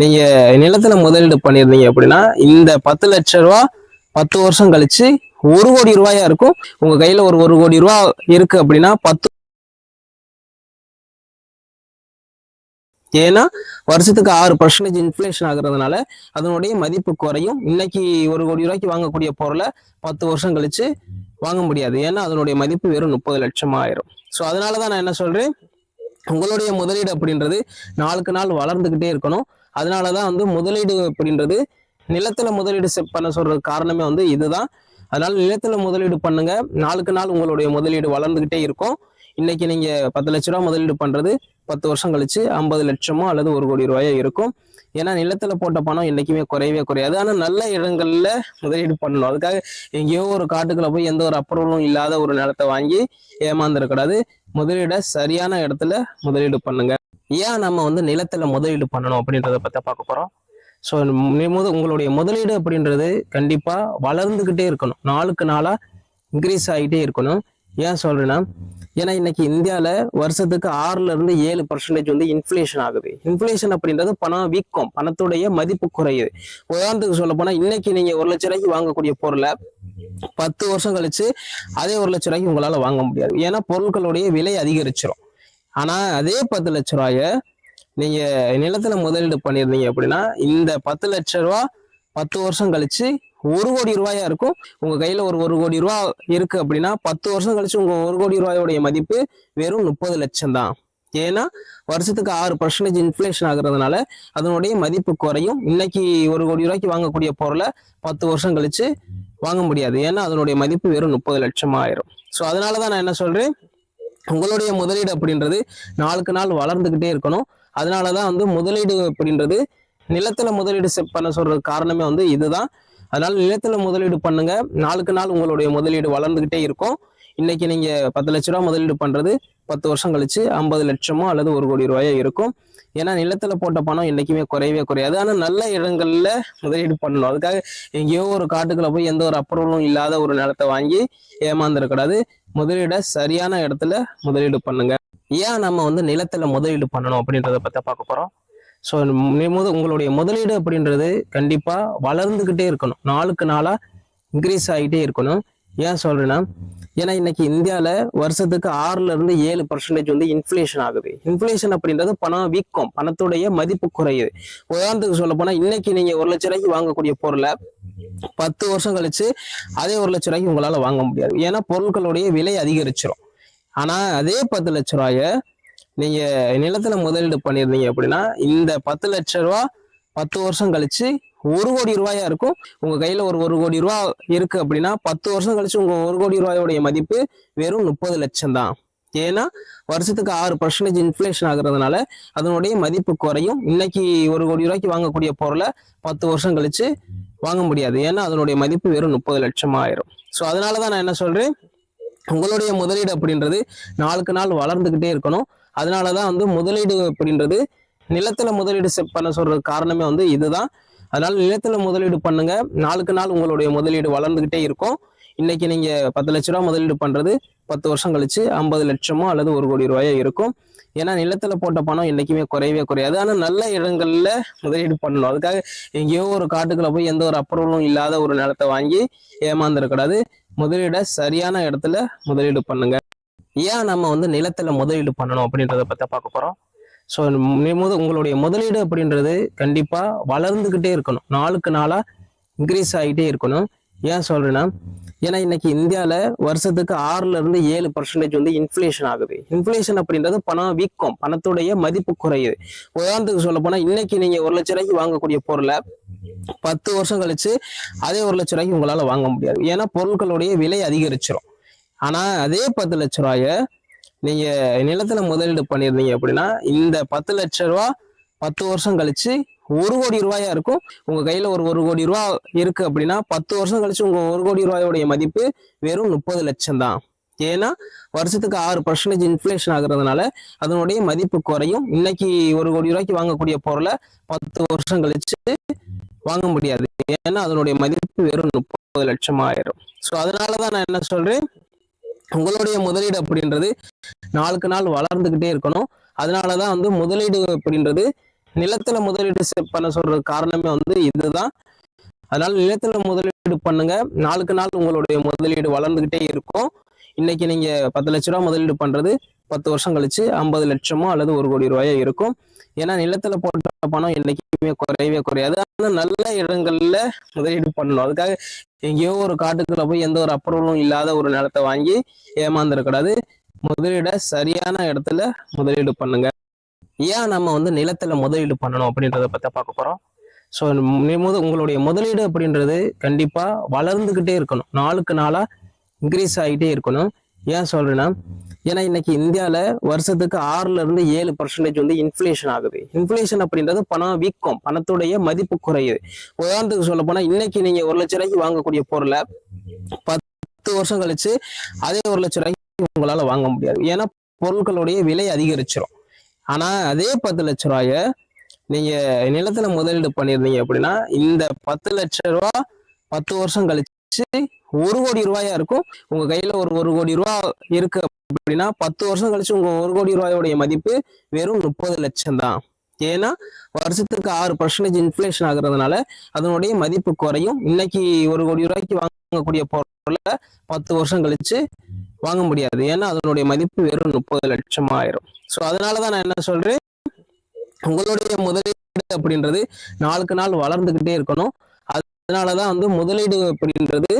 நீங்க நிலத்துல முதலீடு பண்ணியிருந்தீங்க அப்படின்னா இந்த பத்து லட்ச ரூபா பத்து வருஷம் கழிச்சு ஒரு கோடி ரூபாயா இருக்கும். உங்க கையில ஒரு ஒரு கோடி ரூபா இருக்கு அப்படின்னா பத்து ஏன்னா வருஷத்துக்கு ஆறு பர்சன்டேஜ் இன்ஃபிளேஷன் ஆகுறதுனால அதனுடைய மதிப்பு குறையும். இன்னைக்கு ஒரு கோடி ரூபாய்க்கு வாங்கக்கூடிய பொருளை பத்து வருஷம் கழிச்சு வாங்க முடியாது. ஏன்னா அதனுடைய மதிப்பு வெறும் முப்பது லட்சம் ஆயிரும். ஸோ அதனால தான் நான் என்ன சொல்றேன்? உங்களுடைய முதலீடு அப்படின்றது நாளுக்கு நாள் வளர்ந்துக்கிட்டே இருக்கணும். அதனால தான் வந்து முதலீடு அப்படின்றது நிலத்தில் முதலீடு செ- பண்ண சொல்கிற காரணமே வந்து இதுதான். அதனால் நிலத்தில் முதலீடு பண்ணுங்க. நாளுக்கு நாள் உங்களுடைய முதலீடு வளர்ந்துக்கிட்டே இருக்கும். இன்னைக்கு நீங்கள் பத்து லட்ச ரூபா முதலீடு பண்ணுறது பத்து வருஷம் கழிச்சு ஐம்பது லட்சமோ அல்லது ஒரு கோடி ரூபாயோ இருக்கும். ஏன்னா நிலத்துல போட்ட பணம் என்னைக்குமே குறையவே குறையாது. ஆனா நல்ல இடங்கள்ல முதலீடு பண்ணணும். அதுக்காக எங்கேயோ ஒரு காட்டுக்குள்ள போய் எந்த ஒரு அப்ரூவலும் இல்லாத ஒரு நிலத்தை வாங்கி ஏமாந்துடக்கூடாது முதலீட சரியான இடத்துல முதலீடு பண்ணுங்க. ஏன் நம்ம வந்து நிலத்துல முதலீடு பண்ணணும் அப்படின்றத பத்தி பார்க்க போறோம். ஸோ உங்களுடைய முதலீடு அப்படின்றது கண்டிப்பா வளர்ந்துகிட்டே இருக்கணும். நாளுக்கு நாளா இன்க்ரீஸ் ஆகிட்டே இருக்கணும். ஏன் சொல்றேன்னா ஏன்னா இன்னைக்கு இந்தியாவில் வருஷத்துக்கு ஆறுல இருந்து ஏழு பர்சன்டேஜ் வந்து இன்ஃப்ளேஷன் ஆகுது. இன்ஃபிளேஷன் அப்படின்றது பணம் வீக்கம் பணத்துடைய மதிப்பு குறையுது. உதாரணத்துக்கு சொல்ல போனா இன்னைக்கு நீங்க ஒரு லட்ச ரூபாய்க்கு வாங்கக்கூடிய பொருளை பத்து வருஷம் கழிச்சு அதே ஒரு லட்ச ரூபாய்க்கு உங்களால வாங்க முடியாது. ஏன்னா பொருட்களுடைய விலை அதிகரிச்சிரும். ஆனா அதே பத்து லட்ச ரூபாய நீங்க நிலத்துல முதலீடு பண்ணியிருந்தீங்க அப்படின்னா இந்த பத்து லட்ச ரூபா பத்து வருஷம் கழிச்சு ஒரு கோடி ரூபாயா இருக்கும். உங்க கையில ஒரு ஒரு கோடி ரூபா இருக்கு அப்படின்னா பத்து வருஷம் கழிச்சு உங்க ஒரு கோடி ரூபாயோடைய மதிப்பு வெறும் முப்பது லட்சம் தான். ஏன்னா வருஷத்துக்கு ஆறு பர்சன்டேஜ் இன்ஃப்ளேஷன் ஆகுறதுனால அதனுடைய மதிப்பு குறையும். இன்னைக்கு ஒரு கோடி ரூபாய்க்கு வாங்கக்கூடிய பொருளை பத்து வருஷம் கழிச்சு வாங்க முடியாது. ஏன்னா அதனுடைய மதிப்பு வெறும் முப்பது லட்சம் ஆயிரும். ஸோ அதனால தான் நான் என்ன சொல்றேன்? உங்களுடைய முதலீடு அப்படின்றது நாளுக்கு நாள் வளர்ந்துகிட்டே இருக்கணும். அதனால தான் வந்து முதலீடு அப்படின்றது நிலத்துல முதலீடு பண்ண சொல்றது காரணமே வந்து இதுதான். அதனால நிலத்துல முதலீடு பண்ணுங்க. நாளுக்கு நாள் உங்களுடைய முதலீடு வளர்ந்துகிட்டே இருக்கும். இன்னைக்கு நீங்க பத்து லட்ச ரூபா முதலீடு பண்றது பத்து வருஷம் கழிச்சு ஐம்பது லட்சமோ அல்லது ஒரு கோடி ரூபாயோ இருக்கும். ஏன்னா நிலத்துல போட்ட பணம் என்றைக்குமே குறையவே குறையாது. ஆனா நல்ல இடங்கள்ல முதலீடு பண்ணணும். அதுக்காக எங்கேயோ ஒரு காட்டுக்குள்ள போய் எந்த ஒரு அப்ரூவலும் இல்லாத ஒரு நிலத்தை வாங்கி ஏமாந்துடக்கூடாது முதலீட சரியான இடத்துல முதலீடு பண்ணுங்க. ஏன் நம்ம வந்து நிலத்துல முதலீடு பண்ணணும் அப்படின்றத பத்தி பார்க்க போறோம். ஸோ உங்களுடைய முதலீடு அப்படின்றது கண்டிப்பாக வளர்ந்துக்கிட்டே இருக்கணும். நாளுக்கு நாளாக இன்க்ரீஸ் ஆகிட்டே இருக்கணும். ஏன் சொல்கிறேன்னா ஏன்னா இன்னைக்கு இந்தியாவில் வருஷத்துக்கு ஆறுலேருந்து ஏழு பர்சன்டேஜ் வந்து இன்ஃப்ளேஷன் ஆகுது. இன்ஃப்ளேஷன் அப்படின்றது பணம் வீக்கம் பணத்துடைய மதிப்பு குறையுது. உதாரணத்துக்கு சொல்ல போனால் இன்னைக்கு நீங்கள் ஒரு லட்ச ரூபாய்க்கு வாங்கக்கூடிய பொருளை பத்து வருஷம் கழிச்சு அதே ஒரு லட்ச ரூபாய்க்கு உங்களால் வாங்க முடியாது. ஏன்னா பொருட்களுடைய விலை அதிகரிச்சிடும் ஆனால் அதே பத்து லட்ச ரூபாயை நீங்க நிலத்துல முதலீடு பண்ணியிருந்தீங்க அப்படின்னா இந்த பத்து லட்ச ரூபா பத்து வருஷம் கழிச்சு ஒரு கோடி ரூபாயா இருக்கும். உங்க கையில ஒரு ஒரு கோடி ரூபா இருக்கு அப்படின்னா பத்து வருஷம் கழிச்சு உங்க ஒரு கோடி ரூபாயோடைய மதிப்பு வெறும் முப்பது லட்சம் தான். ஏன்னா வருஷத்துக்கு ஆறு பர்சன்டேஜ் இன்ஃபிளேஷன் ஆகுறதுனால அதனுடைய மதிப்பு குறையும். இன்னைக்கு ஒரு கோடி ரூபாய்க்கு வாங்கக்கூடிய பொருளை பத்து வருஷம் கழிச்சு வாங்க முடியாது. ஏன்னா அதனுடைய மதிப்பு வெறும் முப்பது லட்சம் ஆயிரும். ஸோ அதனால தான் நான் என்ன சொல்றேன்? உங்களுடைய முதலீடு அப்படின்றது நாளுக்கு நாள் வளர்ந்துகிட்டே இருக்கணும். அதனால தான் வந்து முதலீடு அப்படின்றது நிலத்துல முதலீடு பண்ண சொல்கிற காரணமே வந்து இதுதான். அதனால நிலத்துல முதலீடு பண்ணுங்க. நாளுக்கு நாள் உங்களுடைய முதலீடு வளர்ந்துகிட்டே இருக்கும். இன்னைக்கு நீங்க பத்து லட்ச ரூபா முதலீடு பண்றது பத்து வருஷம் கழிச்சு ஐம்பது லட்சமோ அல்லது ஒரு கோடி ரூபாயோ இருக்கும். ஏன்னா நிலத்துல போட்ட பணம் என்றைக்குமே குறையவே குறையாது. ஆனால் நல்ல இடங்கள்ல முதலீடு பண்ணணும். அதுக்காக எங்கேயோ ஒரு காட்டுக்குள்ள போய் எந்த ஒரு அப்ரூவலும் இல்லாத ஒரு நிலத்தை வாங்கி ஏமாந்துடக்கூடாது முதலீட சரியான இடத்துல முதலீடு பண்ணுங்க. ஏன் நம்ம வந்து நிலத்துல முதலீடு பண்ணணும் அப்படின்றத பத்தி பார்க்க போறோம். ஸோ உங்களுடைய முதலீடு அப்படின்றது கண்டிப்பா வளர்ந்துகிட்டே இருக்கணும். நாளுக்கு நாளா இன்க்ரீஸ் ஆகிட்டே இருக்கணும். ஏன் சொல்றேன்னா ஏன்னா இன்னைக்கு இந்தியாவில் வருஷத்துக்கு ஆறுல இருந்து ஏழு பர்சன்டேஜ் வந்து இன்ஃப்ளேஷன் ஆகுது. இன்ஃப்ளேஷன் அப்படின்றது பணம் வீக்கம் பணத்துடைய மதிப்பு குறையுது. உதாரணத்துக்கு சொல்ல போனா இன்னைக்கு நீங்க ஒரு லட்ச ரூபாய்க்கு வாங்கக்கூடிய பொருளை பத்து வருஷம் கழிச்சு அதே ஒரு லட்ச ரூபாய்க்கு உங்களால வாங்க முடியாது. ஏன்னா பொருட்களுடைய விலை அதிகரிச்சிடும் ஆனா அதே பத்து லட்ச ரூபாய நீங்க நிலத்துல முதலீடு பண்ணியிருந்தீங்க அப்படின்னா இந்த பத்து லட்ச ரூபா பத்து வருஷம் கழிச்சு ஒரு கோடி ரூபாயா இருக்கும். உங்க கையில ஒரு ஒரு கோடி ரூபா இருக்கு அப்படின்னா பத்து வருஷம் கழிச்சு உங்க ஒரு கோடி ரூபாயோடைய மதிப்பு வெறும் முப்பது லட்சம் தான். ஏன்னா வருஷத்துக்கு ஆறு பர்சன்டேஜ் இன்ஃப்ளேஷன் ஆகுறதுனால அதனுடைய மதிப்பு குறையும். இன்னைக்கு ஒரு கோடி ரூபாய்க்கு வாங்கக்கூடிய பொருளை பத்து வருஷம் கழிச்சு வாங்க முடியாது. ஏன்னா அதனுடைய மதிப்பு வெறும் முப்பது லட்சம் ஆயிரும் ஸோ அதனால தான் நான் என்ன சொல்றேன்? உங்களுடைய முதலீடு அப்படின்றது நாளுக்கு நாள் வளர்ந்துக்கிட்டே இருக்கணும். அதனால தான் வந்து முதலீடு அப்படின்றது நிலத்துல முதலீடு செ- பண்ண சொல்ற காரணமே வந்து இதுதான். அதனால நிலத்துல முதலீடு பண்ணுங்க. நாளுக்கு நாள் உங்களுடைய முதலீடு வளர்ந்துகிட்டே இருக்கும். இன்னைக்கு நீங்க பத்து லட்ச ரூபா முதலீடு பண்றது பத்து வருஷம் கழிச்சு ஐம்பது லட்சமோ அல்லது ஒரு கோடி ரூபாயோ இருக்கும். ஏன்னா நிலத்துல போட்ட பணம் என்னைக்குமே குறையவே குறையாது. நல்ல இடங்கள்ல முதலீடு பண்ணணும். அதுக்காக எங்கேயோ ஒரு காட்டுக்குள்ள போய் எந்த ஒரு அப்ரூவலும் இல்லாத ஒரு நிலத்தை வாங்கி ஏமாந்துடக்கூடாது முதலீட சரியான இடத்துல முதலீடு பண்ணுங்க. ஏன் நம்ம வந்து நிலத்துல முதலீடு பண்ணணும் அப்படின்றத பத்தி பார்க்க போறோம். ஸோ உங்களுடைய முதலீடு அப்படின்றது கண்டிப்பா வளர்ந்துகிட்டே இருக்கணும். நாளுக்கு நாளா இன்க்ரீஸ் ஆகிட்டே இருக்கணும். ஏன் சொல்றேன்னா ஏன்னா இன்னைக்கு இந்தியாவில் வருஷத்துக்கு ஆறுல இருந்து ஏழு பர்சன்டேஜ் வந்து இன்ஃப்ளேஷன் ஆகுது. இன்ஃபிளேஷன் அப்படின்றது பணம் வீக்கம் பணத்துடைய மதிப்பு குறையுது. உதாரணத்துக்கு சொல்ல போனா இன்னைக்கு நீங்க ஒரு லட்ச ரூபாய்க்கு வாங்கக்கூடிய பொருளை பத்து வருஷம் கழிச்சு அதே ஒரு லட்ச ரூபாய்க்கு உங்களால வாங்க முடியாது. ஏன்னா பொருட்களுடைய விலை அதிகரிச்சிடும் ஆனா அதே பத்து லட்ச ரூபாய நீங்க நிலத்துல முதலீடு பண்ணியிருந்தீங்க அப்படின்னா இந்த பத்து லட்ச ரூபா பத்து வருஷம் கழிச்சு ஒரு கோடி ரூபாயா இருக்கும். உங்க கையில ஒரு ஒரு கோடி ரூபா இருக்கு அப்படின்னா பத்து வருஷம் கழிச்சு உங்க ஒரு கோடி ரூபாயோடைய மதிப்பு வெறும் முப்பது லட்சம் தான். ஏன்னா வருஷத்துக்கு ஆறு பர்சன்டேஜ் இன்ஃப்ளேஷன் ஆகுறதுனால அதனுடைய மதிப்பு குறையும். இன்னைக்கு ஒரு கோடி ரூபாய்க்கு வாங்கக்கூடிய பொருளை பத்து வருஷம் கழிச்சு வாங்க முடியாது. ஏன்னா அதனுடைய மதிப்பு வெறும் முப்பது லட்சம் ஆயிரும். ஸோ அதனாலதான் நான் என்ன சொல்றேன்? உங்களுடைய முதலீடு அப்படின்றது நாளுக்கு நாள் வளர்ந்துகிட்டே இருக்கணும். அதனாலதான் வந்து முதலீடு அப்படின்றது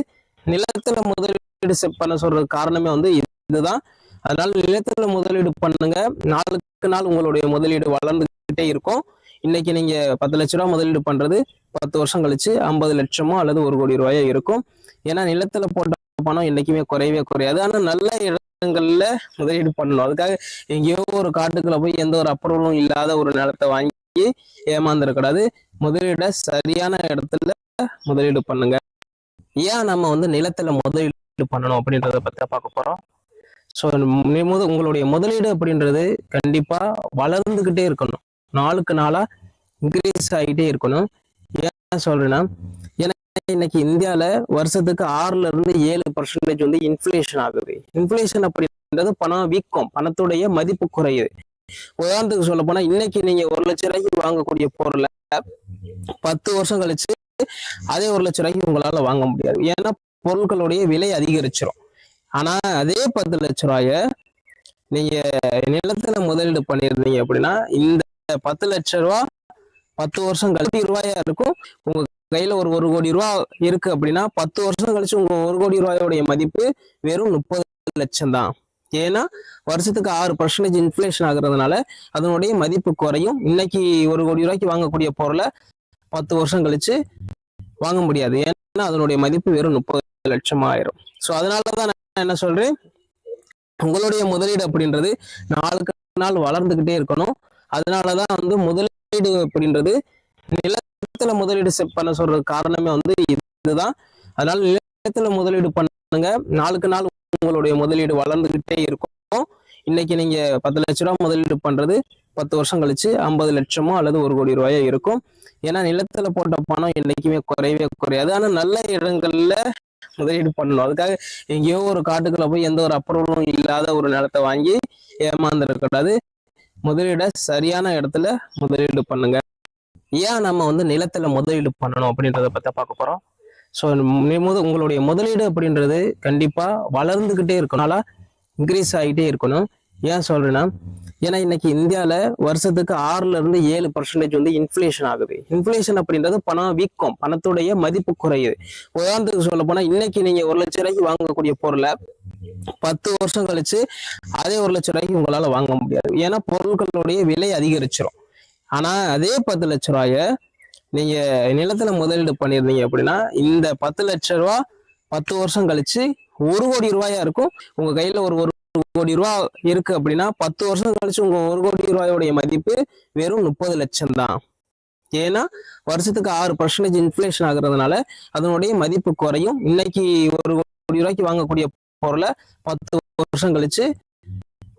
நிலத்துல முதலீடு பண்ண சொல்ற காரணமே வந்து இதுதான். அதனால நிலத்துல முதலீடு பண்ணுங்க. நாளுக்கு நாள் உங்களுடைய முதலீடு வளர்ந்துகிட்டே இருக்கும். இன்னைக்கு நீங்க பத்து லட்ச ரூபா முதலீடு பண்றது பத்து வருஷம் கழிச்சு ஐம்பது லட்சமோ அல்லது ஒரு கோடி ரூபாயோ இருக்கும். ஏன்னா நிலத்துல போட்ட பணம் என்னைக்குமே குறையவே குறையாது. ஆனா நல்ல இடங்கள்ல முதலீடு பண்ணணும். அதுக்காக எங்கேயோ ஒரு காட்டுக்குள்ள போய் எந்த ஒரு அப்ரூவலும் இல்லாத ஒரு நிலத்தை வாங்கி ஏமாந்துடக்கூடாது முதலீட சரியான இடத்துல முதலீடு பண்ணுங்க. ஏன் நம்ம வந்து நிலத்துல முதலீடு பண்ணணும் அப்படின்றத பத்தி பார்க்க போறோம். ஸோ உங்களுடைய முதலீடு அப்படின்றது கண்டிப்பா வளர்ந்துகிட்டே இருக்கணும். நாளுக்கு நாளா இன்க்ரீஸ் ஆகிட்டே இருக்கணும். ஏன் சொல்றேன்னா ஏன்னா இன்னைக்கு இந்தியால வருஷத்துக்கு ஆறுல இருந்து ஏழு பர்சன்டேஜ் வந்து இன்ஃப்ளேஷன் ஆகுது. இன்ஃப்ளேஷன் அப்படின்றது பணம் வீக்கம் பணத்துடைய மதிப்பு குறையுது. உதாரணத்துக்கு சொல்ல போனா இன்னைக்கு நீங்க ஒரு லட்ச ரூபாய்க்கு வாங்கக்கூடிய பொருளை பத்து வருஷம் கழிச்சு அதே ஒரு லட்ச ரூபாய்க்கு உங்களால வாங்க முடியாது. ஏன்னா பொருட்களுடைய விலை அதிகரிச்சிரும். ஆனா அதே பத்து லட்ச ரூபாய நீங்க நிலத்துல முதலீடு பண்ணியிருந்தீங்க அப்படின்னா இந்த பத்து லட்ச ரூபா பத்து வருஷம் கழிச்சு ரூபாயா இருக்கும். உங்க கையில ஒரு ஒரு கோடி ரூபா இருக்கு அப்படின்னா பத்து வருஷம் கழிச்சு உங்க ஒரு கோடி ரூபாயோடைய மதிப்பு வெறும் முப்பது லட்சம் தான். ஏன்னா வருஷத்துக்கு ஆறு பர்சன்டேஜ் இன்ஃபிளேஷன் ஆகுறதுனால அதனுடைய மதிப்பு குறையும். இன்னைக்கு ஒரு கோடி ரூபாய்க்கு வாங்கக்கூடிய பொருளை பத்து வருஷம் கழிச்சு வாங்க முடியாது. ஏன்னா அதனுடைய மதிப்பு வெறும் முப்பது லட்சம் ஆயிரும். ஸோ அதனாலதான் நான் என்ன சொல்றேன்? உங்களுடைய முதலீடு அப்படின்றது நாளுக்கு நாள் வளர்ந்துகிட்டே இருக்கணும். அதனாலதான் வந்து முதலீடு அப்படின்றது நிலத்துல முதலீடு பண்ண சொல்ற காரணமே வந்து இதுதான். அதனால நிலத்துல முதலீடு பண்ணுங்க. நாளுக்கு நாள் உங்களுடைய முதலீடு வளர்ந்துகிட்டே இருக்கும். இன்னைக்கு நீங்க பத்து லட்ச ரூபா முதலீடு பண்றது பத்து வருஷம் கழிச்சு ஐம்பது லட்சமோ அல்லது ஒரு கோடி ரூபாயோ இருக்கும். ஏன்னா நிலத்துல போட்ட பணம் என்னைக்குமே குறையவே குறையாது. ஆனா நல்ல இடங்கள்ல முதலீடு பண்ணணும். அதுக்காக எங்கேயோ ஒரு காட்டுக்குள்ள போய் எந்த ஒரு அப்ரூவலும் இல்லாத ஒரு நிலத்தை வாங்கி ஏமாந்துடக்கூடாது முதலீட சரியான இடத்துல முதலீடு பண்ணுங்க. ஏன் நம்ம வந்து நிலத்துல முதலீடு பண்ணணும் அப்படின்றத பத்தி பார்க்க போறோம். ஸோ உங்களுடைய முதலீடு அப்படின்றது கண்டிப்பா வளர்ந்துகிட்டே இருக்கணும். இன்க்ரீஸ் ஆகிட்டே இருக்கணும். ஏன் சொல்றேன்னா ஏன்னா இன்னைக்கு இந்தியால வருஷத்துக்கு ஆறுல இருந்து ஏழு பர்சன்டேஜ் வந்து இன்ஃபிளேஷன் ஆகுது. இன்ஃப்ளேஷன் அப்படின்றது பணம் வீக்கம் பணத்துடைய மதிப்பு குறையுது. உதாரணத்துக்கு சொல்ல போனா இன்னைக்கு நீங்க ஒரு லட்ச ரூபாய்க்கு வாங்கக்கூடிய பொருளை பத்து வருஷம் கழிச்சு அதே ஒரு லட்ச ரூபாய்க்கு உங்களால வாங்க முடியாது. ஏன்னா பொருட்களுடைய விலை அதிகரிச்சிரும். ஆனா அதே பத்து லட்ச ரூபாய நீங்க நிலத்துல முதலீடு பண்ணியிருந்தீங்க அப்படின்னா இந்த பத்து லட்ச ரூபா பத்து வருஷம் கழிச்சு ஒரு கோடி ரூபாயா இருக்கும். உங்க கையில ஒரு ஒரு கோடி ரூபா இருக்கு அப்படின்னா பத்து வருஷம் கழிச்சு உங்க ஒரு கோடி ரூபாயோடைய மதிப்பு வெறும் முப்பது லட்சம் தான். ஏன்னா வருஷத்துக்கு ஆறு பர்சன்டேஜ் இன்ஃபிளேஷன் ஆகுறதுனால அதனுடைய மதிப்பு குறையும். இன்னைக்கு ஒரு கோடி ரூபாய்க்கு வாங்கக்கூடிய பொருளை பத்து வருஷம் கழிச்சு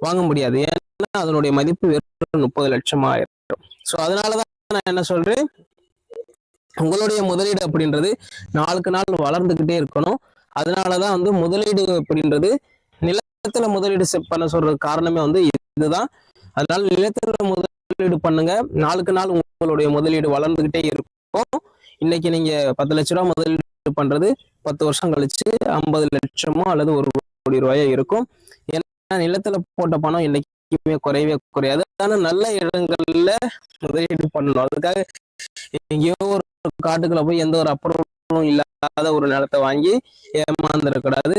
வாங்க முடியாது. ஏன்னா அதனுடைய மதிப்பு வெறும் முப்பது லட்சம் ஆயிரும் ஸோ அதனாலதான் நான் என்ன சொல்றேன்? உங்களுடைய முதலீடு அப்படின்றது நாளுக்கு நாள் வளர்ந்துகிட்டே இருக்கணும். அதனாலதான் வந்து முதலீடு அப்படின்றது நில நிலத்துல முதலீடு பண்ண சொல்ற காரணமே வந்து இதுதான். அதனால நிலத்துல முதலீடு பண்ணுங்க. நாளுக்கு நாள் உங்களுடைய முதலீடு வளர்ந்துகிட்டே இருக்கும். இன்னைக்கு நீங்க பத்து லட்ச ரூபா முதலீடு பண்றது பத்து வருஷம் கழிச்சு ஐம்பது லட்சமோ அல்லது ஒரு கோடி ரூபாயோ இருக்கும். ஏன்னா நிலத்துல போட்ட பணம் இன்னைக்குமே குறையவே குறையாது. ஆனா நல்ல இடங்கள்ல முதலீடு பண்ணணும். அதுக்காக எங்கேயோ ஒரு காட்டுக்குள்ள போய் எந்த ஒரு அப்புறமும் இல்லாத ஒரு நிலத்தை வாங்கி ஏமாந்துடக்கூடாது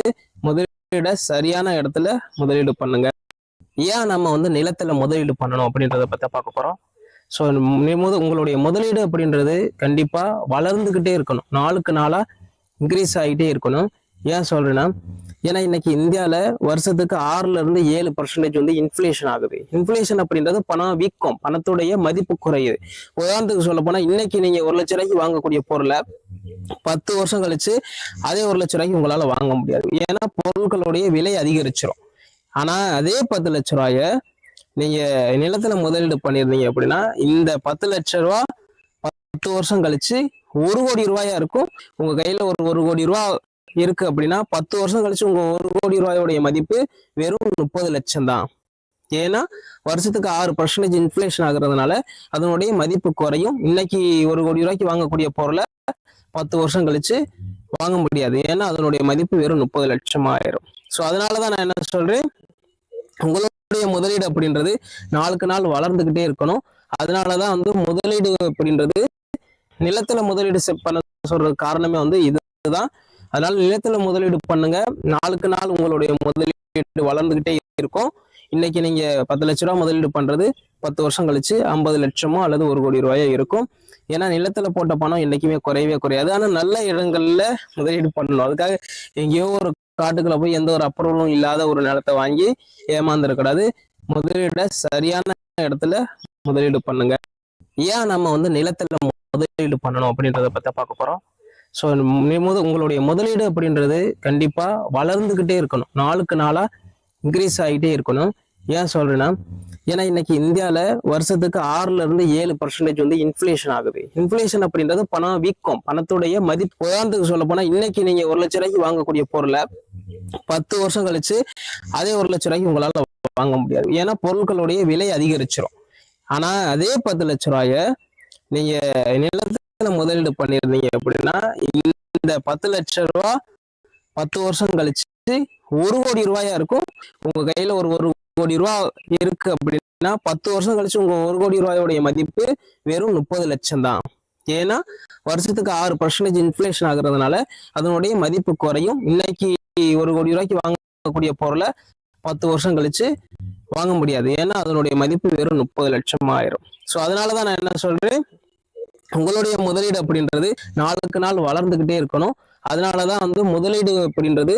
முதலீட சரியான இடத்துல முதலீடு பண்ணுங்க. ஏன் நம்ம வந்து நிலத்துல முதலீடு பண்ணணும் அப்படின்றத பத்தி பார்க்க போறோம். ஸோ உங்களுடைய முதலீடு அப்படின்றது கண்டிப்பா வளர்ந்துகிட்டே இருக்கணும். நாளுக்கு நாளா இன்க்ரீஸ் ஆகிட்டே இருக்கணும். ஏன் சொல்றேன்னா ஏன்னா இன்னைக்கு இந்தியாவில் வருஷத்துக்கு ஆறுல இருந்து ஏழு பர்சன்டேஜ் வந்து இன்ஃப்ளேஷன் ஆகுது. இன்ஃப்ளேஷன் அப்படின்றது பணம் வீக்கம் பணத்துடைய மதிப்பு குறையுது. உதாரணத்துக்கு சொல்ல போனா இன்னைக்கு நீங்க ஒரு லட்ச ரூபாய்க்கு வாங்கக்கூடிய பொருளை பத்து வருஷம் கழிச்சு அதே ஒரு லட்ச ரூபாய்க்கு உங்களால வாங்க முடியாது. ஏன்னா பொருட்களுடைய விலை அதிகரிச்சிடும் ஆனா அதே பத்து லட்ச ரூபாய நீங்க நிலத்துல முதலீடு பண்ணியிருந்தீங்க அப்படின்னா இந்த பத்து லட்ச ரூபா பத்து வருஷம் கழிச்சு ஒரு கோடி ரூபாயா இருக்கும். உங்க கையில ஒரு ஒரு கோடி ரூபா இருக்கு அப்படின்னா பத்து வருஷம் கழிச்சு உங்க ஒரு கோடி ரூபாயோடைய மதிப்பு வெறும் முப்பது லட்சம் தான். ஏன்னா வருஷத்துக்கு ஆறு பர்சன்டேஜ் இன்ஃபிளேஷன் ஆகுறதுனால அதனுடைய மதிப்பு குறையும். இன்னைக்கு ஒரு கோடி ரூபாய்க்கு வாங்கக்கூடிய பொருளை பத்து வருஷம் கழிச்சு வாங்க முடியாது. ஏன்னா அதனுடைய மதிப்பு வெறும் முப்பது லட்சம் ஆயிரும். ஸோ அதனாலதான் நான் என்ன சொல்றேன்? உங்களுடைய முதலீடு அப்படின்றது நாளுக்கு நாள் வளர்ந்துகிட்டே இருக்கணும். அதனாலதான் வந்து முதலீடு அப்படின்றது நிலத்துல முதலீடு பண்ண சொல்ற காரணமே வந்து இதுதான். அதனால நிலத்துல முதலீடு பண்ணுங்க. நாளுக்கு நாள் உங்களுடைய முதலீடு வளர்ந்துகிட்டே இருக்கும். இன்னைக்கு நீங்க பத்து லட்ச ரூபா முதலீடு பண்றது பத்து வருஷம் கழிச்சு ஐம்பது லட்சமோ அல்லது ஒரு கோடி ரூபாயோ இருக்கும். ஏன்னா நிலத்துல போட்ட பணம் என்னைக்குமே குறையவே குறையாது. ஆனா நல்ல இடங்கள்ல முதலீடு பண்ணணும். அதுக்காக எங்கேயோ ஒரு காட்டுக்குள்ள போய் எந்த ஒரு அப்ரூவலும் இல்லாத ஒரு நிலத்தை வாங்கி ஏமாந்துடக்கூடாது முதலீட சரியான இடத்துல முதலீடு பண்ணுங்க. ஏன் நம்ம வந்து நிலத்துல முதலீடு பண்ணணும் அப்படின்றத பத்தி பார்க்க போறோம். ஸோ உங்களுடைய முதலீடு அப்படின்றது கண்டிப்பா வளர்ந்துகிட்டே இருக்கணும். நாளுக்கு நாளா இன்க்ரீஸ் ஆகிட்டே இருக்கணும். ஏன் சொல்றேன்னா ஏன்னா இன்னைக்கு இந்தியாவில் வருஷத்துக்கு ஆறுல இருந்து ஏழு பர்சன்டேஜ் வந்து இன்ஃப்ளேஷன் ஆகுது. இன்ஃப்ளேஷன் அப்படின்றது பணம் வீக்கம் பணத்துடைய மதிப்பு உதாரணத்துக்கு சொல்ல போனா இன்னைக்கு நீங்க ஒரு லட்ச ரூபாய்க்கு வாங்கக்கூடிய பொருளை பத்து வருஷம் கழிச்சு அதே ஒரு லட்ச ரூபாய்க்கு உங்களால வாங்க முடியாது. ஏன்னா பொருட்களுடைய விலை அதிகரிச்சிடும் ஆனா அதே பத்து லட்ச ரூபாய நீங்க நிலத்துல முதலீடு பண்ணியிருந்தீங்க அப்படின்னா இந்த பத்து லட்ச ரூபா பத்து வருஷம் கழிச்சு ஒரு கோடி ரூபாயா இருக்கும்? உங்க கையில ஒரு ஒரு கோடி ரூபா இருக்கு அப்படின்னா பத்து வருஷம் கழிச்சு உங்க ஒரு கோடி ரூபாயோடைய மதிப்பு வெறும் முப்பது லட்சம் தான். ஏன்னா வருஷத்துக்கு ஆறு பர்சன்டேஜ் இன்ஃபிளேஷன் ஆகுறதுனால அதனுடைய மதிப்பு குறையும். இன்னைக்கு ஒரு கோடி ரூபாய்க்கு வாங்கக்கூடிய பொருளை பத்து வருஷம் கழிச்சு வாங்க முடியாது. ஏன்னா அதனுடைய மதிப்பு வெறும் முப்பது லட்சம் ஆயிரும். ஸோ அதனாலதான் நான் என்ன சொல்றேன்? உங்களுடைய முதலீடு அப்படின்றது நாளுக்கு நாள் வளர்ந்துகிட்டே இருக்கணும். அதனாலதான் வந்து முதலீடு அப்படின்றது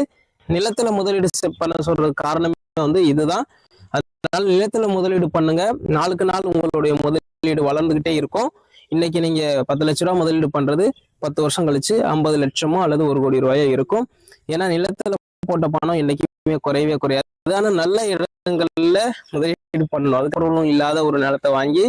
நிலத்துல முதலீடு பண்ண சொல்றது காரணமே வந்து இதுதான். அதனால நிலத்துல முதலீடு பண்ணுங்க. நாளுக்கு நாள் உங்களுடைய முதலீடு வளர்ந்துகிட்டே இருக்கும். இன்னைக்கு நீங்க பத்து லட்ச ரூபா முதலீடு பண்றது பத்து வருஷம் கழிச்சு ஐம்பது லட்சமோ அல்லது ஒரு கோடி ரூபாயோ இருக்கும். ஏன்னா நிலத்துல போட்ட பணம் என்னைக்குமே குறையவே குறையாது. ஆனா நல்ல இடங்கள்ல முதலீடு பண்ணணும். அதுக்கப்புறம் இல்லாத ஒரு நிலத்தை வாங்கி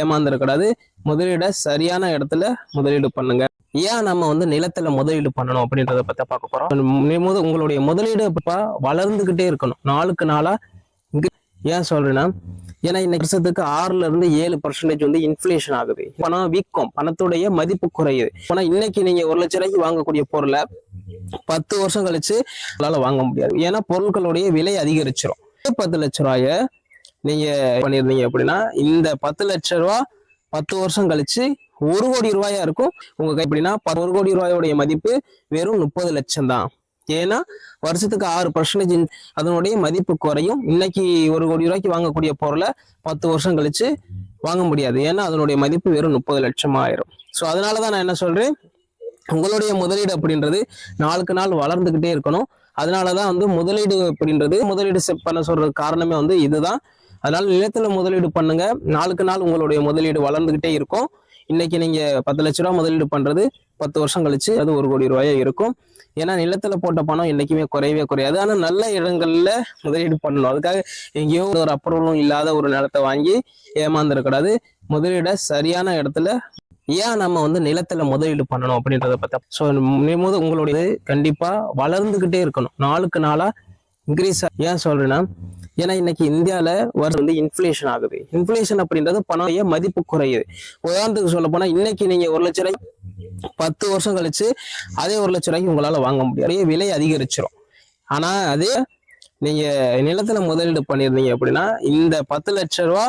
ஏமாந்துடக்கூடாது முதலீட சரியான இடத்துல முதலீடு பண்ணுங்க. ஏன் நம்ம வந்து நிலத்துல முதலீடு பண்ணணும் அப்படின்றத பத்தி பார்க்க போறோம். உங்களுடைய முதலீடு வளர்ந்துகிட்டே இருக்கணும். நாளுக்கு நாளா இங்க- ஏன் சொல்றேன்னா ஏன்னா இன்னைக்கு வருஷத்துக்கு ஆறுல இருந்து ஏழு பர்சன்டேஜ் வந்து இன்ஃபிளேஷன் ஆகுது. பணம் வீக்கம் பணத்துடைய மதிப்பு குறையுது. ஆனா இன்னைக்கு நீங்க ஒரு லட்ச ரூபாய்க்கு வாங்கக்கூடிய பொருளை பத்து வருஷம் கழிச்சு உங்களால வாங்க முடியாது. ஏன்னா பொருட்களுடைய விலை அதிகரிச்சிடும் பத்து லட்ச ரூபாய நீங்க பண்ணிருந்தீங்க அப்படின்னா இந்த பத்து லட்ச ரூபா பத்து வருஷம் கழிச்சு ஒரு கோடி ரூபாயா இருக்கும். உங்க கை எப்படின்னா ஒரு கோடி ரூபாயோடைய மதிப்பு வெறும் முப்பது லட்சம் தான். ஏன்னா வருஷத்துக்கு ஆறு பர்சன்டேஜ் அதனுடைய மதிப்பு குறையும். இன்னைக்கு ஒரு கோடி ரூபாய்க்கு வாங்கக்கூடிய பொருளை பத்து வருஷம் கழிச்சு வாங்க முடியாது. ஏன்னா அதனுடைய மதிப்பு வெறும் முப்பது லட்சம் ஆயிரும். ஸோ அதனால தான் நான் என்ன சொல்றேன்? உங்களுடைய முதலீடு அப்படின்றது நாளுக்கு நாள் வளர்ந்துகிட்டே இருக்கணும். அதனாலதான் வந்து முதலீடு அப்படின்றது முதலீடு செ- பண்ண சொல்ற காரணமே வந்து இதுதான். அதனால நிலத்துல முதலீடு பண்ணுங்க. நாளுக்கு நாள் உங்களுடைய முதலீடு வளர்ந்துகிட்டே இருக்கும். இன்னைக்கு நீங்க பத்து லட்ச ரூபா முதலீடு பண்றது பத்து வருஷம் கழிச்சு அது ஒரு கோடி ரூபாயா இருக்கும். ஏன்னா நிலத்துல போட்ட பணம் என்னைக்குமே குறையவே குறையாது. ஆனா நல்ல இடங்கள்ல முதலீடு பண்ணணும். அதுக்காக எங்கேயோ ஒரு அப்ரூவலும் இல்லாத ஒரு நிலத்தை வாங்கி ஏமாந்துடக்கூடாது முதலீட சரியான இடத்துல ஏன் நம்ம வந்து நிலத்துல முதலீடு பண்ணணும் அப்படின்றத பார்த்தா ஸோ முதல் உங்களுடைய கண்டிப்பா வளர்ந்துகிட்டே இருக்கணும். நாளுக்கு நாளா இன்க்ரீஸ் ஏன் சொல்றேன்னா ஏன்னா இன்னைக்கு இந்தியாவில் வருஷம் வந்து இன்ஃப்ளேஷன் ஆகுது. இன்ஃப்ளேஷன் அப்படின்றது பணம் மதிப்பு குறையுது. உதாரணத்துக்கு சொல்ல போனால் இன்னைக்கு நீங்கள் ஒரு லட்ச ரூபாய் பத்து வருஷம் கழிச்சு அதே ஒரு லட்ச ரூபாய்க்கு உங்களால் வாங்க முடியாது. விலை அதிகரிச்சிடும் ஆனால் அதே நீங்கள் நிலத்துல முதலீடு பண்ணியிருந்தீங்க அப்படின்னா இந்த பத்து லட்ச ரூபா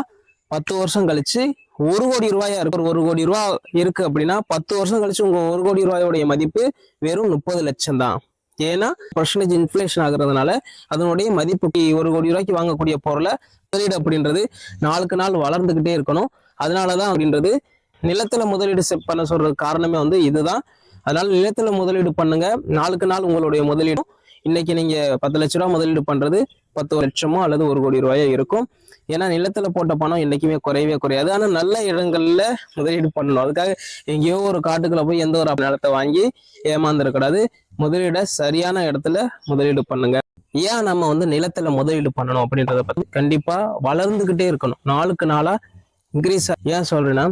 பத்து வருஷம் கழிச்சு ஒரு கோடி ரூபாயா இருக்கு. ஒரு கோடி ரூபா இருக்கு அப்படின்னா பத்து வருஷம் கழிச்சு உங்க ஒரு கோடி ரூபாயோடைய மதிப்பு வெறும் முப்பது லட்சம் தான். ஏன்னா பர்சன்டேஜ் இன்ஃபிளேஷன் ஆகுறதுனால அதனுடைய மதிப்பு ஒரு கோடி ரூபாய்க்கு வாங்கக்கூடிய பொருளை முதலீடு அப்படின்றது நாளுக்கு நாள் வளர்ந்துகிட்டே இருக்கணும். அதனாலதான் அப்படின்றது நிலத்துல முதலீடு பண்ண சொல்றது காரணமே வந்து இதுதான். அதனால நிலத்துல முதலீடு பண்ணுங்க. நாளுக்கு நாள் உங்களுடைய முதலீடும் இன்னைக்கு நீங்க பத்து லட்ச ரூபா முதலீடு பண்றது பத்து லட்சமோ அல்லது ஒரு கோடி ரூபாயோ இருக்கும். ஏன்னா நிலத்துல போட்ட பணம் என்னைக்குமே குறையவே குறையாது. ஆனா நல்ல இடங்கள்ல முதலீடு பண்ணணும். அதுக்காக எங்கேயோ ஒரு காட்டுக்குள்ள போய் எந்த ஒரு நிலத்தை வாங்கி ஏமாந்துடக்கூடாது முதலீட சரியான இடத்துல முதலீடு பண்ணுங்க. ஏன் நம்ம வந்து நிலத்துல முதலீடு பண்ணணும் அப்படின்றத பத்தி கண்டிப்பா வளர்ந்துகிட்டே இருக்கணும். நாளுக்கு நாளா இன்க்ரீஸ் ஏன் சொல்றேன்னா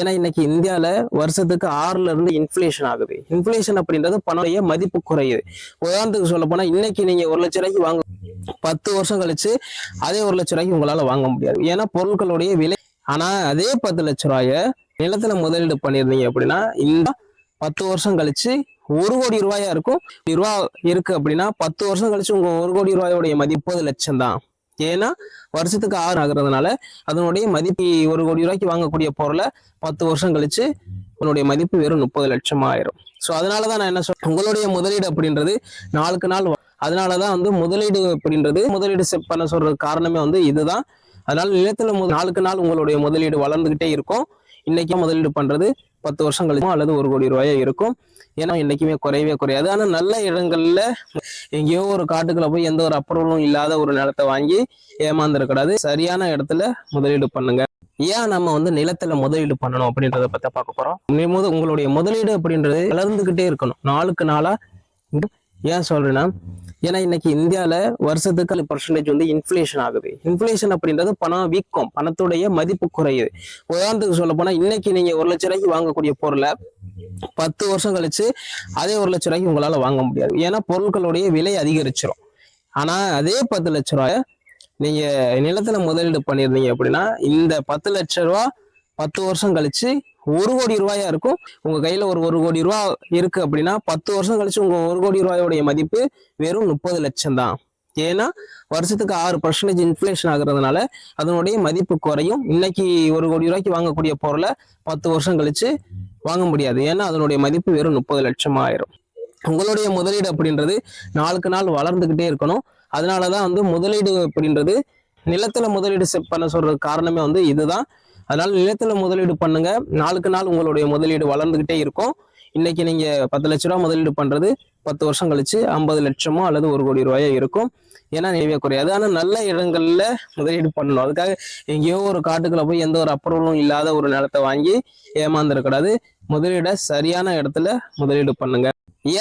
ஏன்னா இன்னைக்கு இந்தியாவில் வருஷத்துக்கு ஆறுல இருந்து இன்ஃப்ளேஷன் ஆகுது. இன்ஃப்ளேஷன் அப்படின்றது பணடைய மதிப்பு குறையுது. உதாரணத்துக்கு சொல்ல போனா இன்னைக்கு நீங்க ஒரு லட்ச ரூபாய்க்கு வாங்க பத்து வருஷம் கழிச்சு அதே ஒரு லட்ச ரூபாய்க்கு உங்களால வாங்க முடியாது. ஏன்னா பொருட்களுடைய விலை ஆனா அதே பத்து லட்ச ரூபாய நிலத்துல முதலீடு பண்ணியிருந்தீங்க அப்படின்னா இந்த பத்து வருஷம் கழிச்சு ஒரு கோடி ரூபாயா இருக்கும். ரூபா இருக்கு அப்படின்னா பத்து வருஷம் கழிச்சு உங்க ஒரு கோடி ரூபாயோடைய மதிப்பு முப்பது லட்சம் தான் ஏன்னா வருஷத்துக்கு ஆறு ஆகுறதுனால அதனுடைய மதிப்பு ஒரு கோடி ரூபாய்க்கு வாங்கக்கூடிய பொருளை பத்து வருஷம் கழிச்சு உன்னுடைய மதிப்பு வெறும் முப்பது லட்சம் ஆயிரும் ஸோ அதனாலதான் நான் என்ன சொல்றேன் உங்களுடைய முதலீடு அப்படின்றது நாளுக்கு நாள் அதனாலதான் வந்து முதலீடு அப்படின்றது முதலீடு செ- பண்ண சொல்ற காரணமே வந்து இதுதான். அதனால நிலத்துல மு- நாளுக்கு நாள் உங்களுடைய முதலீடு வளர்ந்துகிட்டே இருக்கும். இன்னைக்கு முதலீடு பண்றது பத்து வருஷம் கழிச்சோ அல்லது ஒரு கோடி ரூபாயா இருக்கும். ஏன்னா என்றைக்குமே குறையவே குறையாது. ஆனால் நல்ல இடங்கள்ல எங்கேயோ ஒரு காட்டுக்குள்ள போய் எந்த ஒரு அப்ரூவலும் இல்லாத ஒரு நிலத்தை வாங்கி ஏமாந்துடக்கூடாது சரியான இடத்துல முதலீடு பண்ணுங்க. ஏன் நம்ம வந்து நிலத்துல முதலீடு பண்ணணும் அப்படின்றத பத்தி பார்க்க போறோம். உங்களுடைய முதலீடு அப்படின்றது வளர்ந்துகிட்டே இருக்கணும். நாளுக்கு நாளா ஏன் சொல்றேன்னா ஏன்னா இன்னைக்கு இந்தியால வருஷத்துக்கு பர்சன்டேஜ் வந்து இன்ஃப்ளேஷன் ஆகுது. இன்ஃப்ளேஷன் அப்படின்றது பணம் வீக்கம் பணத்துடைய மதிப்பு குறையுது. உதாரணத்துக்கு சொல்ல போனா இன்னைக்கு நீங்க ஒரு லட்ச ரூபாய்க்கு வாங்கக்கூடிய பொருளை பத்து வருஷம் கழிச்சு அதே ஒரு லட்ச ரூபாய்க்கு உங்களால வாங்க முடியாது. ஏன்னா பொருட்களுடைய விலை அதிகரிச்சிடும் ஆனா அதே பத்து லட்ச ரூபாய நீங்க நிலத்துல முதலீடு பண்ணியிருந்தீங்க அப்படின்னா இந்த பத்து லட்ச ரூபா பத்து வருஷம் கழிச்சு ஒரு கோடி ரூபாயா இருக்கும். உங்க கையில ஒரு ஒரு கோடி ரூபா இருக்கு அப்படின்னா பத்து வருஷம் கழிச்சு உங்க ஒரு கோடி ரூபாயோடைய மதிப்பு வெறும் முப்பது லட்சம் தான். ஏன்னா வருஷத்துக்கு ஆறு பர்சன்டேஜ் இன்ஃப்ளேஷன் ஆகுறதுனால அதனுடைய மதிப்பு குறையும். இன்னைக்கு ஒரு கோடி ரூபாய்க்கு வாங்கக்கூடிய பொருளை பத்து வருஷம் கழிச்சு வாங்க முடியாது. ஏன்னா அதனுடைய மதிப்பு வெறும் முப்பது லட்சம் ஆயிரும். உங்களுடைய முதலீடு அப்படின்றது நாளுக்கு நாள் வளர்ந்துக்கிட்டே இருக்கணும். அதனாலதான் வந்து முதலீடு அப்படின்றது நிலத்துல முதலீடு செ- பண்ண சொல்ற காரணமே வந்து இதுதான். அதனால நிலத்துல முதலீடு பண்ணுங்க. நாளுக்கு நாள் உங்களுடைய முதலீடு வளர்ந்துகிட்டே இருக்கும். இன்னைக்கு நீங்க பத்து லட்ச ரூபா முதலீடு பண்றது பத்து வருஷம் கழிச்சு ஐம்பது லட்சமோ அல்லது ஒரு கோடி ரூபாயோ இருக்கும். ஏன்னா நிறைய குறையாது. ஆனால் நல்ல இடங்கள்ல முதலீடு பண்ணணும். அதுக்காக எங்கேயோ ஒரு காட்டுக்குள்ள போய் எந்த ஒரு அப்ரூவலும் இல்லாத ஒரு நிலத்தை வாங்கி ஏமாந்துடக்கூடாது முதலீட சரியான இடத்துல முதலீடு பண்ணுங்க.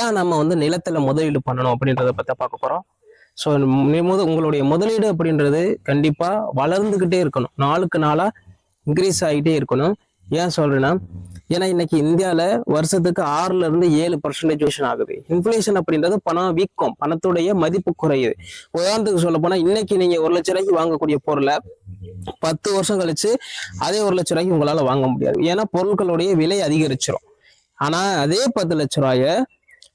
ஏன் நம்ம வந்து நிலத்துல முதலீடு பண்ணணும் அப்படின்றத பத்தி பார்க்க போறோம். ஸோ உங்களுடைய முதலீடு அப்படின்றது கண்டிப்பா வளர்ந்துகிட்டே இருக்கணும். நாளுக்கு நாளா இன்க்ரீஸ் ஆகிட்டே இருக்கணும். ஏன் சொல்றேன்னா ஏன்னா இன்னைக்கு இந்தியால வருஷத்துக்கு ஆறுல இருந்து ஏழு பர்சன்டேஜ் ஆகுது. இன்ஃபிளேஷன் அப்படின்றது பணம் வீக்கம் பணத்துடைய மதிப்பு குறையுது. உதாரணத்துக்கு சொல்ல போனா இன்னைக்கு நீங்க ஒரு லட்ச ரூபாய்க்கு வாங்கக்கூடிய பொருளை பத்து வருஷம் கழிச்சு அதே ஒரு லட்ச ரூபாய்க்கு உங்களால வாங்க முடியாது. ஏன்னா பொருட்களுடைய விலை அதிகரிச்சிடும் ஆனா அதே பத்து லட்ச ரூபாய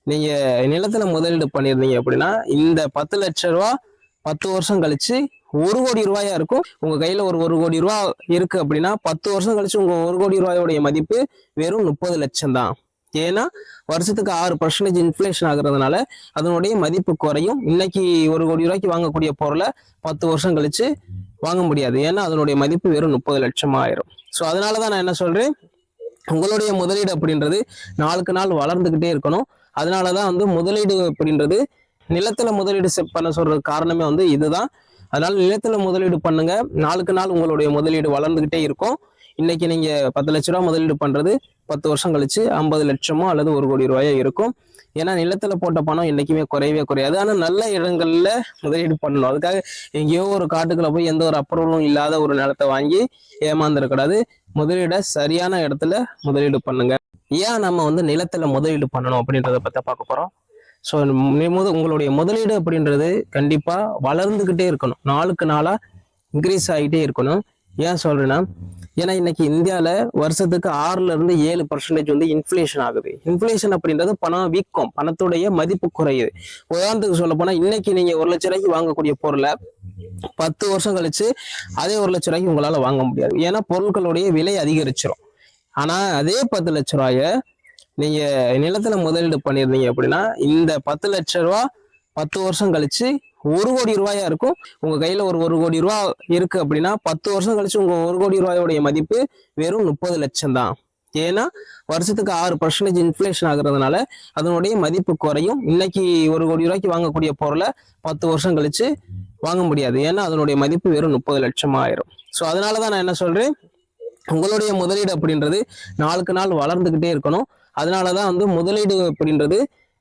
நீங்க நிலத்துல முதலீடு பண்ணியிருந்தீங்க அப்படின்னா இந்த பத்து லட்ச ரூபா பத்து வருஷம் கழிச்சு ஒரு கோடி ரூபாயா இருக்கும். உங்க கையில ஒரு ஒரு கோடி ரூபா இருக்கு அப்படின்னா பத்து வருஷம் கழிச்சு உங்க ஒரு கோடி ரூபாயோடைய மதிப்பு வெறும் முப்பது லட்சம் தான். ஏன்னா வருஷத்துக்கு ஆறு பர்சன்டேஜ் இன்ஃபிளேஷன் ஆகுறதுனால அதனுடைய மதிப்பு குறையும். இன்னைக்கு ஒரு கோடி ரூபாய்க்கு வாங்கக்கூடிய பொருளை பத்து வருஷம் கழிச்சு வாங்க முடியாது. ஏன்னா அதனுடைய மதிப்பு வெறும் முப்பது லட்சம் ஆயிரும். ஸோ அதனாலதான் நான் என்ன சொல்றேன்? உங்களுடைய முதலீடு அப்படின்றது நாளுக்கு நாள் வளர்ந்துகிட்டே இருக்கணும். அதனாலதான் வந்து முதலீடு அப்படின்றது நிலத்துல முதலீடு பண்ண சொல்ற காரணமே வந்து இதுதான். அதனால நிலத்துல முதலீடு பண்ணுங்க. நாளுக்கு நாள் உங்களுடைய முதலீடு வளர்ந்துகிட்டே இருக்கும். இன்னைக்கு நீங்க பத்து லட்ச ரூபா முதலீடு பண்றது பத்து வருஷம் கழிச்சு ஐம்பது லட்சமோ அல்லது ஒரு கோடி ரூபாயோ இருக்கும். ஏன்னா நிலத்துல போட்ட பணம் என்னைக்குமே குறையவே குறையாது. ஆனா நல்ல இடங்கள்ல முதலீடு பண்ணணும். அதுக்காக எங்கேயோ ஒரு காட்டுக்குள்ள போய் எந்த ஒரு அப்ரூவலும் இல்லாத ஒரு நிலத்தை வாங்கி ஏமாந்துடக்கூடாது முதலீட சரியான இடத்துல முதலீடு பண்ணுங்க. ஏன் நம்ம வந்து நிலத்துல முதலீடு பண்ணணும் அப்படின்றத பத்தி பார்க்க போறோம். ஸோ உங்களுடைய முதலீடு அப்படின்றது கண்டிப்பாக வளர்ந்துக்கிட்டே இருக்கணும். நாளுக்கு நாளாக இன்க்ரீஸ் ஆகிட்டே இருக்கணும். ஏன் சொல்றேன்னா ஏன்னா இன்னைக்கு இந்தியாவில் வருஷத்துக்கு ஆறுல இருந்து ஏழு பர்சன்டேஜ் வந்து இன்ஃப்ளேஷன் ஆகுது. இன்ஃப்ளேஷன் அப்படின்றது பணம் வீக்கம் பணத்துடைய மதிப்பு குறையுது. உதாரணத்துக்கு சொல்ல போனால் இன்னைக்கு நீங்கள் ஒரு லட்ச ரூபாய்க்கு வாங்கக்கூடிய பொருளை பத்து வருஷம் கழிச்சு அதே ஒரு லட்ச ரூபாய்க்கு உங்களால வாங்க முடியாது. ஏன்னா பொருட்களுடைய விலை அதிகரிச்சிரும். ஆனால் அதே பத்து லட்ச ரூபாயை நீங்க நிலத்துல முதலீடு பண்ணியிருந்தீங்க அப்படின்னா இந்த பத்து லட்ச ரூபா பத்து வருஷம் கழிச்சு ஒரு கோடி ரூபாயா இருக்கும். உங்க கையில ஒரு ஒரு கோடி ரூபா இருக்கு அப்படின்னா பத்து வருஷம் கழிச்சு உங்க ஒரு கோடி ரூபாயோடைய மதிப்பு வெறும் முப்பது லட்சம் தான். ஏன்னா வருஷத்துக்கு ஆறு பர்சன்டேஜ் இன்ஃப்ளேஷன் ஆகுறதுனால அதனுடைய மதிப்பு குறையும். இன்னைக்கு ஒரு கோடி ரூபாய்க்கு வாங்கக்கூடிய பொருளை பத்து வருஷம் கழிச்சு வாங்க முடியாது. ஏன்னா அதனுடைய மதிப்பு வெறும் முப்பது லட்சம் ஆயிரும். ஸோ அதனால தான் நான் என்ன சொல்றேன்? உங்களுடைய முதலீடு அப்படின்றது நாளுக்கு நாள் வளர்ந்துக்கிட்டே இருக்கணும். அதனால தான் வந்து முதலீடு அப்படின்றது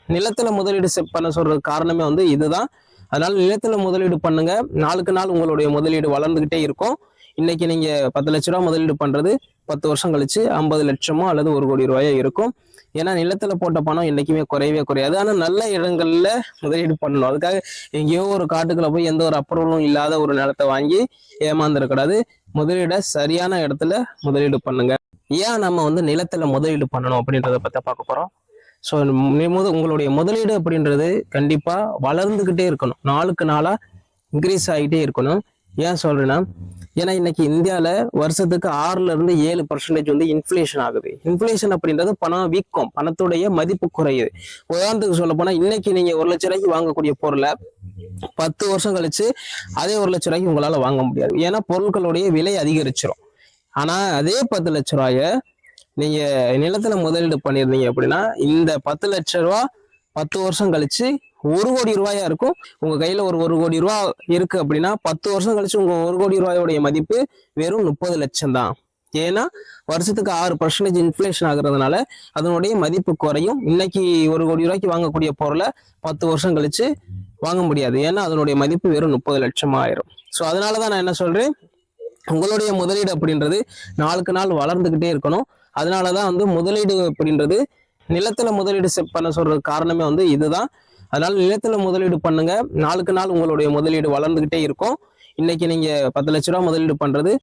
நிலத்தில் முதலீடு பண்ண சொல்கிற காரணமே வந்து இதுதான். அதனால் நிலத்தில் முதலீடு பண்ணுங்க. நாளுக்கு நாள் உங்களுடைய முதலீடு வளர்ந்துக்கிட்டே இருக்கும். இன்னைக்கு நீங்கள் பத்து லட்ச ரூபா முதலீடு பண்ணுறது பத்து வருஷம் கழிச்சு ஐம்பது லட்சமோ அல்லது ஒரு கோடி ரூபாயோ இருக்கும். ஏன்னா நிலத்தில் போட்ட பணம் என்றைக்குமே குறையவே குறையாது. ஆனால் நல்ல இடங்களில் முதலீடு பண்ணணும். அதுக்காக எங்கேயோ ஒரு காட்டுக்குள்ளே போய் எந்த ஒரு அப்ரூவலும் இல்லாத ஒரு நிலத்தை வாங்கி ஏமாந்துடக்கூடாது முதலீடை சரியான இடத்துல முதலீடு பண்ணுங்க. ஏன் நம்ம வந்து நிலத்துல முதலீடு பண்ணணும் அப்படின்றத பற்றி பார்க்க போகிறோம் ஸோ உங்களுடைய முதலீடு அப்படின்றது கண்டிப்பாக வளர்ந்துக்கிட்டே இருக்கணும். நாளுக்கு நாளாக இன்க்ரீஸ் ஆகிட்டே இருக்கணும். ஏன் சொல்றேன்னா ஏன்னா இன்னைக்கு இந்தியாவில் வருஷத்துக்கு ஆறுல இருந்து ஏழு பர்சன்டேஜ் வந்து இன்ஃப்ளேஷன் ஆகுது. இன்ஃப்ளேஷன் அப்படின்றது பணம் வீக்கம் பணத்துடைய மதிப்பு குறையுது. உதாரணத்துக்கு சொல்ல போனால் இன்னைக்கு நீங்க ஒரு லட்ச ரூபாய்க்கு வாங்கக்கூடிய பொருளை பத்து வருஷம் கழிச்சு அதே ஒரு லட்ச ரூபாய்க்கு உங்களால் வாங்க முடியாது. ஏன்னா பொருட்களுடைய விலை அதிகரிச்சிடும் ஆனா அதே பத்து லட்ச ரூபாய நீங்க நிலத்துல முதலீடு பண்ணியிருந்தீங்க அப்படின்னா இந்த பத்து லட்ச ரூபா பத்து வருஷம் கழிச்சு ஒரு கோடி ரூபாயா இருக்கும். உங்க கையில ஒரு ஒரு கோடி ரூபா இருக்கு அப்படின்னா பத்து வருஷம் கழிச்சு உங்க ஒரு கோடி ரூபாயோடைய மதிப்பு வெறும் முப்பது லட்சம் தான். ஏன்னா வருஷத்துக்கு ஆறு பர்சன்டேஜ் இன்ஃப்ளேஷன் ஆகுறதுனால அதனுடைய மதிப்பு குறையும். இன்னைக்கு ஒரு கோடி ரூபாய்க்கு வாங்கக்கூடிய பொருளை பத்து வருஷம் கழிச்சு வாங்க முடியாது. ஏன்னா அதனுடைய மதிப்பு வெறும் முப்பது லட்சம் ஆயிரும் ஸோ அதனால தான் நான் என்ன சொல்றேன்? உங்களுடைய முதலீடு அப்படின்றது நாளுக்கு நாள் வளர்ந்துக்கிட்டே இருக்கணும். அதனால தான் வந்து முதலீடு அப்படின்றது நிலத்தில் முதலீடு பண்ண சொல்கிற காரணமே வந்து இதுதான். அதனால் நிலத்தில் முதலீடு பண்ணுங்க. நாளுக்கு நாள் உங்களுடைய முதலீடு வளர்ந்துக்கிட்டே இருக்கும். இன்னைக்கு நீங்கள் பத்து லட்ச ரூபா முதலீடு பண்ணுறது